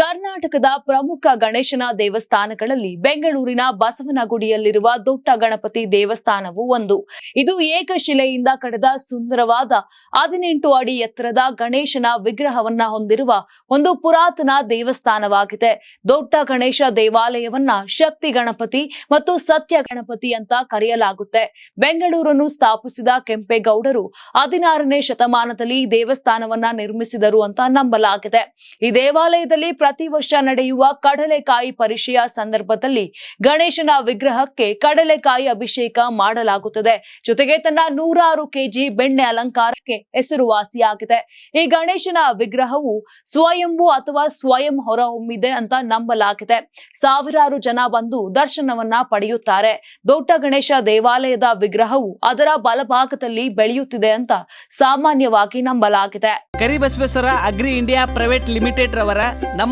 ಕರ್ನಾಟಕದ ಪ್ರಮುಖ ಗಣೇಶನ ದೇವಸ್ಥಾನಗಳಲ್ಲಿ ಬೆಂಗಳೂರಿನ ಬಸವನಗುಡಿಯಲ್ಲಿರುವ ದೊಡ್ಡ ಗಣಪತಿ ದೇವಸ್ಥಾನವು ಒಂದು. ಇದು ಏಕಶಿಲೆಯಿಂದ ಕಡೆದ ಸುಂದರವಾದ ಹದಿನೆಂಟು ಅಡಿ ಎತ್ತರದ ಗಣೇಶನ ವಿಗ್ರಹವನ್ನ ಹೊಂದಿರುವ ಒಂದು ಪುರಾತನ ದೇವಸ್ಥಾನವಾಗಿದೆ. ದೊಡ್ಡ ಗಣೇಶ ದೇವಾಲಯವನ್ನ ಶಕ್ತಿ ಗಣಪತಿ ಮತ್ತು ಸತ್ಯ ಗಣಪತಿ ಅಂತ ಕರೆಯಲಾಗುತ್ತೆ. ಬೆಂಗಳೂರನ್ನು ಸ್ಥಾಪಿಸಿದ ಕೆಂಪೇಗೌಡರು ಹದಿನಾರನೇ ಶತಮಾನದಲ್ಲಿ ದೇವಸ್ಥಾನವನ್ನ ನಿರ್ಮಿಸಿದರು ಅಂತ ನಂಬಲಾಗಿದೆ. ಈ ದೇವಾಲಯದಲ್ಲಿ ಪ್ರತಿ ವರ್ಷ ನಡೆಯುವ ಕಡಲೆಕಾಯಿ ಪರಿಷೆಯ ಸಂದರ್ಭದಲ್ಲಿ ಗಣೇಶನ ವಿಗ್ರಹಕ್ಕೆ ಕಡಲೆಕಾಯಿ ಅಭಿಷೇಕ ಮಾಡಲಾಗುತ್ತದೆ. ಜೊತೆಗೆ ತನ್ನ ನೂರಾರು ಕೆಜಿ ಬೆಣ್ಣೆ ಅಲಂಕಾರಕ್ಕೆ ಹೆಸರುವಾಸಿಯಾಗಿದೆ. ಈ ಗಣೇಶನ ವಿಗ್ರಹವು ಸ್ವಯಂಭೂ ಅಥವಾ ಸ್ವಯಂ ಹೊರಹೊಮ್ಮಿದೆ ಅಂತ ನಂಬಲಾಗಿದೆ. ಸಾವಿರಾರು ಜನ ಬಂದು ದರ್ಶನವನ್ನ ಪಡೆಯುತ್ತಾರೆ. ದೊಡ್ಡ ಗಣೇಶ ದೇವಾಲಯದ ವಿಗ್ರಹವು ಅದರ ಬಲಭಾಗದಲ್ಲಿ ಬೆಳೆಯುತ್ತಿದೆ ಅಂತ ಸಾಮಾನ್ಯವಾಗಿ ನಂಬಲಾಗಿದೆ. Karibasaveshwara agri India private limited ರವರ